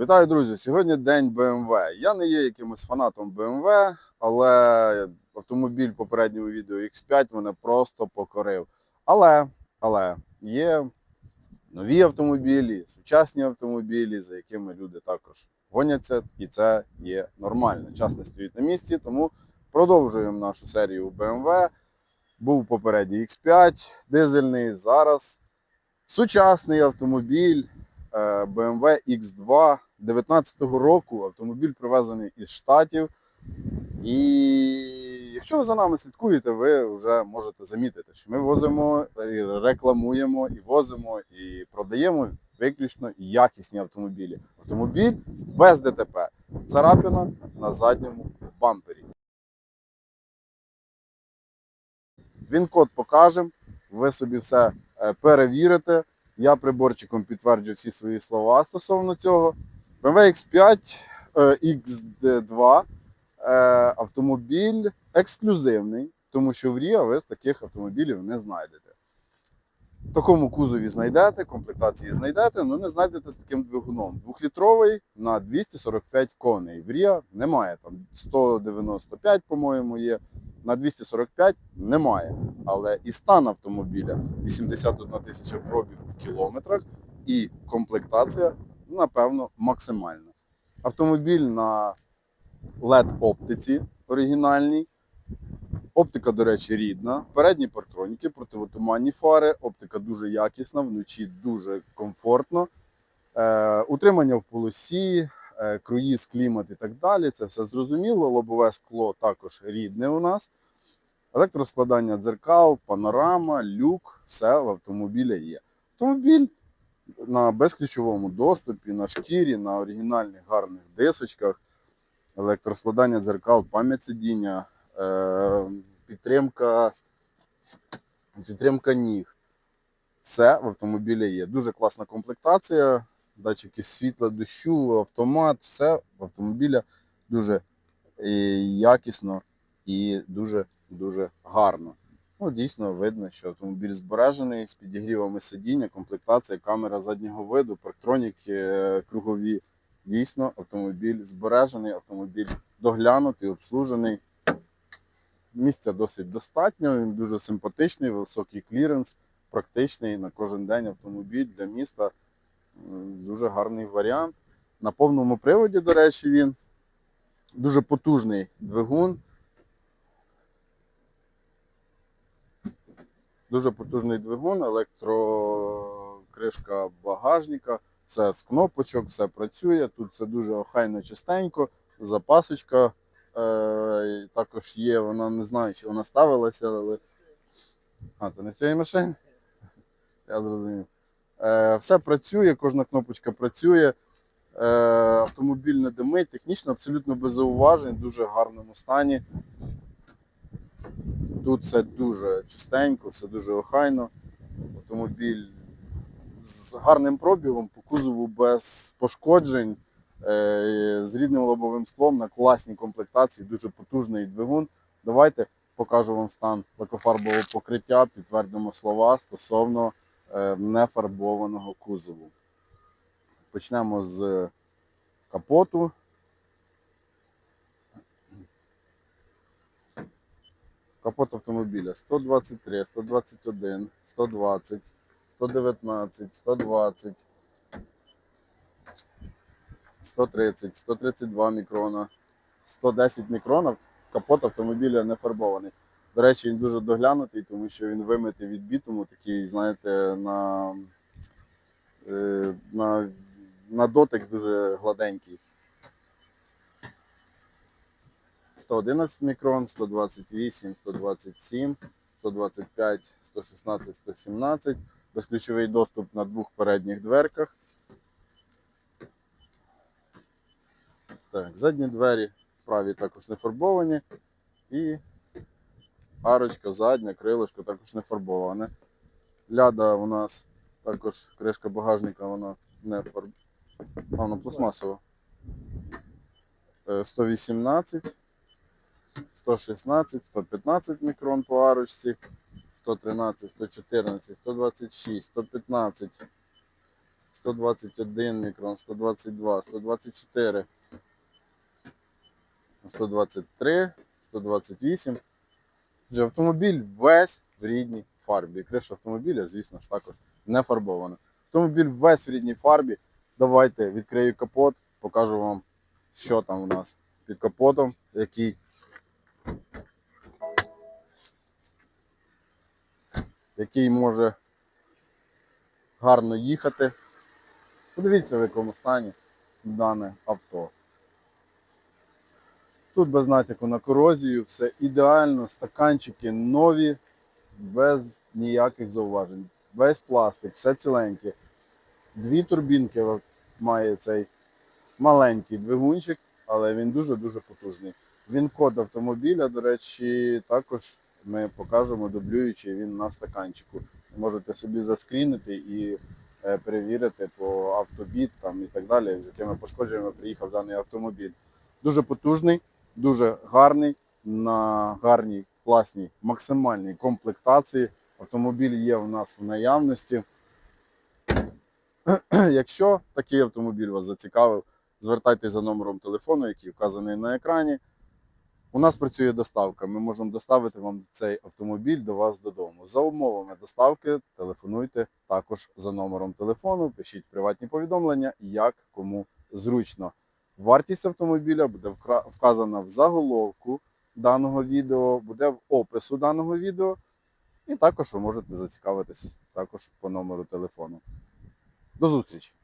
Вітаю, друзі! Сьогодні день BMW. Я не є якимось фанатом BMW, але автомобіль в попередньому відео X5 мене просто покорив. Але, але є нові автомобілі, сучасні автомобілі, за якими люди також гоняться, і це є нормально. Час не стоїть на місці, тому продовжуємо нашу серію BMW. Був попередній X5, дизельний, зараз сучасний автомобіль е, BMW X2 19-го року. Автомобіль привезений із Штатів. І якщо ви за нами слідкуєте, ви вже можете замітити, що ми возимо, рекламуємо і возимо, і продаємо виключно якісні автомобілі. Автомобіль без ДТП. Царапина на задньому бампері. Він код покажемо, ви собі все е, перевірите. Я приборчиком підтверджую всі свої слова стосовно цього. BMW X5 е, X2 е, автомобіль ексклюзивний, тому що в Ріа ви таких автомобілів не знайдете. В такому кузові знайдете, комплектації знайдете, але не знайдете з таким двигуном. Двохлітровий на 245 коней. В Ріа немає. Там 195, по-моєму, є. На 245 немає. Але і стан автомобіля 81 тисяча пробігу в кілометрах, і комплектація, напевно, максимальна. Автомобіль на LED-оптиці оригінальній. Оптика, до речі, рідна. Передні партроніки, противотуманні фари. Оптика дуже якісна, вночі дуже комфортно. Е, утримання в полосі, е, круїз, клімат і так далі. Це все зрозуміло. Лобове скло також рідне у нас. Електроскладання дзеркал, панорама, люк, все в автомобіля є. Автомобіль на безключовому доступі, на шкірі, на оригінальних гарних дисочках, електроскладання дзеркал, пам'ять сидіння, е, підтримка, підтримка ніг. Все в автомобілі є. Дуже класна комплектація, датчики світла, дощу, автомат, все в автомобіля дуже е, якісно і дуже дуже гарно. Ну, дійсно видно, що автомобіль збережений з підігрівами сидіння, комплектація, камера заднього виду, парктроніки е, кругові. Дійсно, автомобіль збережений, автомобіль доглянутий, обслужений. Місця досить достатньо, він дуже симпатичний, високий кліренс, практичний на кожен день автомобіль для міста. Дуже гарний варіант. На повному приводі, до речі, він дуже потужний двигун. Дуже потужний двигун, електрокришка багажника, все з кнопочок, все працює. Тут все дуже охайно чистенько. Запасочка е, також є, вона не знаю, чи вона ставилася, але. А, це не в цієї машини? Я зрозумів. Е, все працює, кожна кнопочка працює. Е, автомобіль не димить, технічно абсолютно без зауважень, дуже гарному стані. Тут все дуже чистенько, все дуже охайно. Автомобіль з гарним пробігом, по кузову без пошкоджень, е, з рідним лобовим склом на класній комплектації, дуже потужний двигун. Давайте покажу вам стан лакофарбового покриття, підтвердимо слова стосовно е, нефарбованого кузову. Почнемо з капоту. Капот автомобіля 123, 121, 120, 119, 120, 130, 132 мікрона, 110 мікронів. Капот автомобіля не фарбований. До речі, він дуже доглянутий, тому що він вимитий від бітуму, такий, знаєте, на, е, на, на дотик дуже гладенький. 111 мікрон, 128, 127, 125, 116, 117. Безключовий доступ на двох передніх дверках. Так, задні двері праві також не фарбовані. І арочка задня, крилишко також не фарбоване. Ляда у нас також кришка багажника, вона не фарбована. Вона пластмасова. Е, 118. 116, 115 мікрон по арочці, 113, 114, 126, 115, 121 мікрон, 122, 124, 123, 128. Отже, автомобіль весь в рідній фарбі. Криша автомобіля, звісно ж, також не фарбована. Автомобіль весь в рідній фарбі. Давайте відкрию капот, покажу вам, що там у нас під капотом, який який може гарно їхати. Подивіться, в якому стані дане авто. Тут без натяку на корозію, все ідеально, стаканчики нові, без ніяких зауважень. Весь пластик, все ціленьке. Дві турбінки має цей маленький двигунчик, але він дуже-дуже потужний. Він код автомобіля, до речі, також ми покажемо дублюючий він на стаканчику. Можете собі заскрінити і е, перевірити по автобіт там, і так далі, з якими пошкодженнями приїхав даний автомобіль. Дуже потужний, дуже гарний, на гарній, класній, максимальній комплектації. Автомобіль є у нас в наявності. Якщо такий автомобіль вас зацікавив, звертайтеся за номером телефону, який вказаний на екрані. У нас працює доставка. Ми можемо доставити вам цей автомобіль до вас додому. За умовами доставки телефонуйте також за номером телефону, пишіть приватні повідомлення, як кому зручно. Вартість автомобіля буде вказана в заголовку даного відео, буде в опису даного відео. І також ви можете зацікавитись також по номеру телефону. До зустрічі!